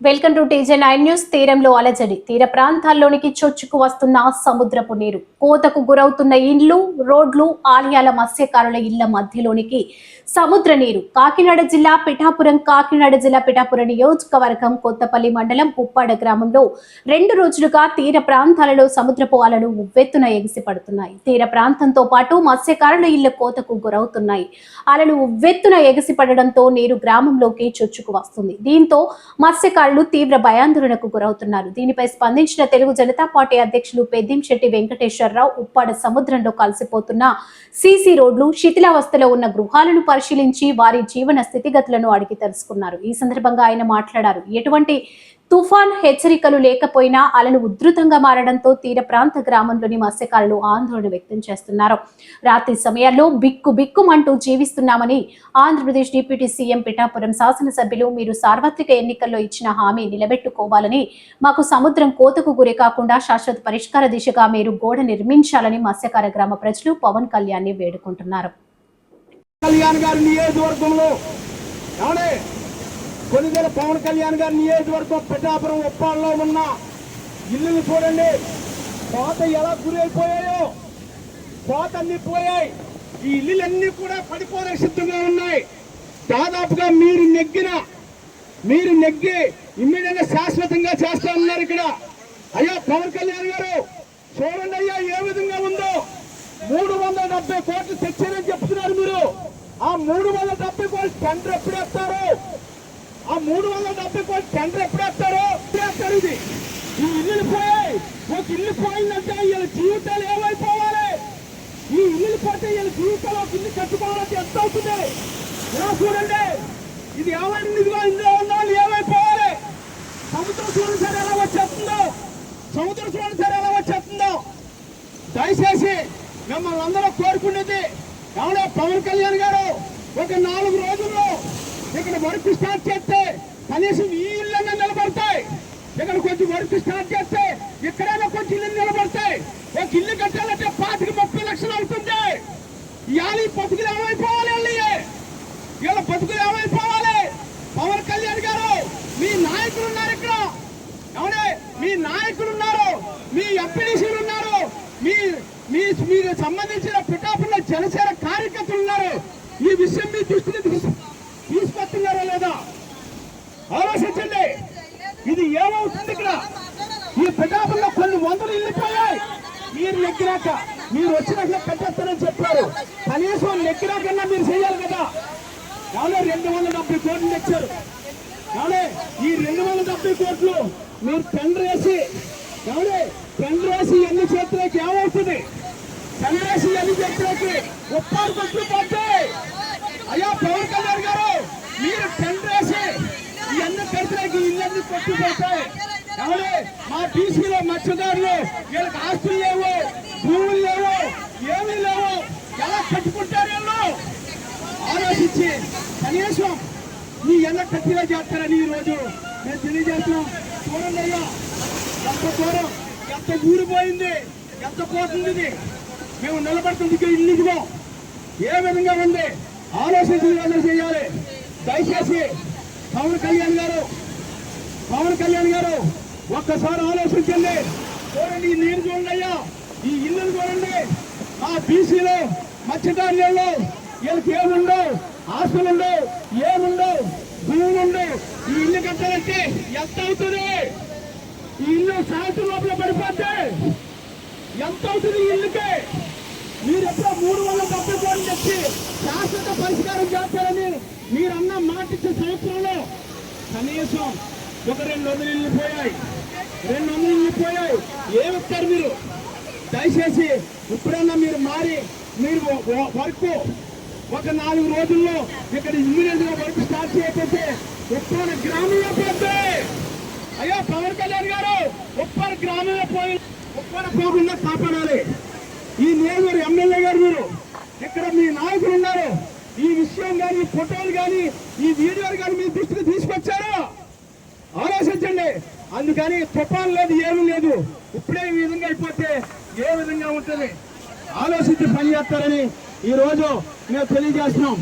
Welcome to TJ nine news. తీరంలో అలజడి. తీర ప్రాంతాల్లోనికి చొచ్చుకు వస్తున్న సముద్రపు నీరు. కోతకు గురవుతున్న ఇండ్లు రోడ్లు ఆలయాల మత్స్యకారుల ఇళ్ళ మధ్యలోనికి సముద్ర నీరు. కాకినాడ జిల్లా పిఠాపురం కాకినాడ జిల్లా పిఠాపురం నియోజకవర్గం కొత్తపల్లి మండలం ఉప్పాడ గ్రామంలో రెండు రోజులుగా తీర ప్రాంతాలలో సముద్రపు అలలు ఉవ్వెత్తున ఎగిసిపడుతున్నాయి. తీర ప్రాంతంతో పాటు మత్స్యకారుల ఇళ్ళ కోతకు గురవుతున్నాయి. అలలు ఉవ్వెత్తున ఎగిసిపడడంతో నీరు గ్రామంలోకి చొచ్చుకు వస్తుంది. దీంతో మత్స్యకారులు తీవ్ర భయాందోళనకు గురవుతున్నారు. దీనిపై స్పందించిన తెలుగు జనతా పార్టీ అధ్యక్షులు పెద్దింశెట్టి వెంకటేశ్వరరావు ఉప్పాడ సముద్రంలో కలిసిపోతున్న సీసీ రోడ్లు శిథిలావస్థలో ఉన్న గృహాలను పరిశీలించి వారి జీవన స్థితిగతులను అడిగి తెలుసుకున్నారు. ఈ సందర్భంగా ఆయన మాట్లాడారు. ఎటువంటి తుఫాన్ హెచ్చరికలు లేకపోయినా అలలు ఉధృతంగా మారడంతో తీర ప్రాంత గ్రామంలోని మత్స్యకారులు ఆందోళన వ్యక్తం చేస్తున్నారు. రాత్రి సమయాల్లో బిక్కు బిక్కుమంటూ జీవిస్తున్నామని ఆంధ్రప్రదేశ్ డిప్యూటీ సీఎం పిఠాపురం శాసనసభ్యులు మీరు సార్వత్రిక ఎన్నికల్లో ఇచ్చిన హామీ నిలబెట్టుకోవాలని మాకు సముద్రం కోతకు గురి కాకుండా శాశ్వత పరిష్కార దిశగా మీరు గోడ నిర్మించాలని మత్స్యకార గ్రామ ప్రజలు పవన్ కళ్యాణ్ని వేడుకుంటున్నారు. కళ్యాణ్ గారి నియోజకవర్గంలో ఏమండి పవన్ కళ్యాణ్ గారి నియోజకవర్గం పిఠాపురం ఉప్పాల్లో ఉన్న ఇల్లులు చూడండి. కోత ఎలా గురైపోయాయో కోత అన్ని పోయాయి. ఈ ఇల్లులన్నీ కూడా పడిపోవడానికి సిద్ధంగా ఉన్నాయి. దాదాపుగా మీరు నెగ్గిన మీరు నెగ్గి ఇమ్మీడియట్గా శాశ్వతంగా చేస్తా ఉన్నారు ఇక్కడ. అయ్యా పవన్ కళ్యాణ్ గారు చూడండి అయ్యా ఏ విధంగా ఉందో. మూడు వందల డెబ్బై కోట్లు తెచ్చారని చెప్తున్నారు మీరు. ఆ మూడు వందల డెబ్బై కోట్లు టెండర్ ఎప్పుడు ఆ మూడు వందల డెబ్బై కోట్లు టెండర్ ఎప్పుడు వేస్తారు? వేస్తారు ఇది? ఈ ఇల్లులు పోయాయి. ఒక ఇల్లు పోయిందంటే వీళ్ళ జీవితాలు ఏమైపోవాలి? ఈ ఇల్లు పోతే వీళ్ళ జీవితంలో ఒక ఇల్లు కట్టుకోవాలంటే ఎంత అవుతుంది? ఇలా చూడండి. ఇది ఏమైంది? ఇదిగో ఇందులో ఉన్న వాళ్ళు ఏమైపోవాలి? సముద్రం చూడండి సరే ఎలా వచ్చేస్తుందో. సముద్రం చూడండి సరే ఎలా వచ్చేస్తుందో. దయచేసి మిమ్మల్ని అందరూ కోరుకునేది ఎవడో పవన్ కళ్యాణ్ గారు. ఒక నాలుగు రోజుల్లో ఇక్కడ వర్క్ స్టార్ట్ చేస్తే కనీసం ఈ ఇళ్ళన్నా నిలబడతాయి. ఇక్కడ కొంచెం వర్క్ స్టార్ట్ చేస్తే ఇక్కడైనా కొంచెం ఇల్లు నిలబడతాయి. ఒక ఇల్లు కట్టాలంటే పాతికి ముప్పై లక్షలు అవుతుంది. ఇవాళ ఈ బతుకులు ఏమైపోవాలి వాళ్ళవి? వీళ్ళ బతుకులు ఏమైపోవాలి? పవన్ కళ్యాణ్ గారు మీ నాయకులు ఉన్నారు ఇక్కడ. అవునే మీ నాయకులు ఉన్నారు. మీ ఎంపీడీసీలు ఉన్నారు. మీ మీ మీకు సంబంధించిన పిఠాపుల్లో జనసేన కార్యకర్తలు ఉన్నారు. ఈ విషయం మీ దృష్టికి తీసు- తీసుకొస్తున్నారా లేదా ఆలోచించండి ఇది ఏమవుతుంది ఇక్కడ? ఈ ప్రతాపంలో కొన్ని వందలు ఇల్లిపోయాయి. మీరు నెగ్గినాక మీరు వచ్చినాక కట్టేస్తారని చెప్పారు. కనీసం నెగ్గినాకన్నా మీరు చేయాలి కదా. అవునే రెండు వందల డెబ్బై కోట్లు తెచ్చారు. అవునే ఈ రెండు వందల డెబ్బై కోట్లు మీరు టెండర్ వేసి అవునే టెండర్ వేసి ఎన్ని చేతులకి ఏమవుతుంది? టెండర్ వేసి ఎన్ని చేతులకి? ఉప్పారు కొట్లు పోతాయి అయ్యా పవన్ కళ్యాణ్ గారు మీరు టెండర్ వేసి ఈ అన్ని కడితేకి ఇళ్ళన్ని కొట్టుపోతాయి అవునే మా బీసీలో మత్స్యదారులు వీళ్ళకి ఆస్తులు లేవు భూములు లేవు ఏమీ లేవు. ఎలా కట్టుకుంటారు వీళ్ళు? ఆలోచించి కనీసం నీ ఎంత కట్టిగా చేస్తారని ఈరోజు మేము తెలియజేస్తున్నాం. చూడండి అయ్యా ఎంత దూరం ఎంత ఊరిపోయింది ఎంత పోతుంది ఇది మేము నిలబడుతుంది ఇల్లు ఇదిగో. ఏ విధంగా ఉంది? ఆలోచించి చేయాలి. దయచేసి పవన్ కళ్యాణ్ గారు పవన్ కళ్యాణ్ గారు ఒక్కసారి ఆలోచించండి. చూడండి ఈ నీరు చూడండి అయ్యా. ఈ ఇల్లులు చూడండి. ఆ బీసీలో మత్స్యకారులు వీళ్ళకి ఏముండవు? ఆస్తులు ఉండవు. ఏముండవు? భూములు ఉండవు. ఈ ఇల్లు కట్టాలంటే ఎంత అవుతుంది? ఈ ఇల్లు సాయంత్రం లోపల పడిపోతే ఎంత అవుతుంది ఈ ఇల్లుకి? మీరు ఎప్పుడో మూడు వందల డెబ్బై కోట్లు తెచ్చి శాశ్వత పరిష్కారం చేస్తారని మీరన్న మాట ఇచ్చే సంవత్సరంలో కనీసం ఒక రెండు వందలు ఇల్లు పోయాయి. రెండు వందలు ఇల్లు పోయాయి. ఏమిస్తారు మీరు? దయచేసి ఇప్పుడన్నా మీరు మారి మీరు వర్క్ ఒక నాలుగు రోజుల్లో ఇక్కడ ఇమ్మీడియట్గా వర్క్ స్టార్ట్ చేయకపోతే ఉప్పాడ గ్రామంలో పోతే. అయ్యో పవన్ కళ్యాణ్ గారు ఉప్పాడ గ్రామంలో పోయి ఉప్పాడ పోకుండా కాపాడాలి. ఈ నియోజకవర్గ ఎమ్మెల్యే గారు మీరు ఇక్కడ మీ నాయకులు ఉన్నారు. ఈ విషయం కానీ ఫోటోలు కానీ ఈ వీడియోలు కానీ మీ దృష్టికి తీసుకొచ్చారు. ఆలోచించండి. అందుకని తుఫాన్ లేదు ఏమీ లేదు. ఇప్పుడే ఈ విధంగా అయిపోతే ఏ విధంగా ఉంటుంది? ఆలోచించి పని చేస్తారని ఈ రోజు మేము తెలియజేస్తున్నాం.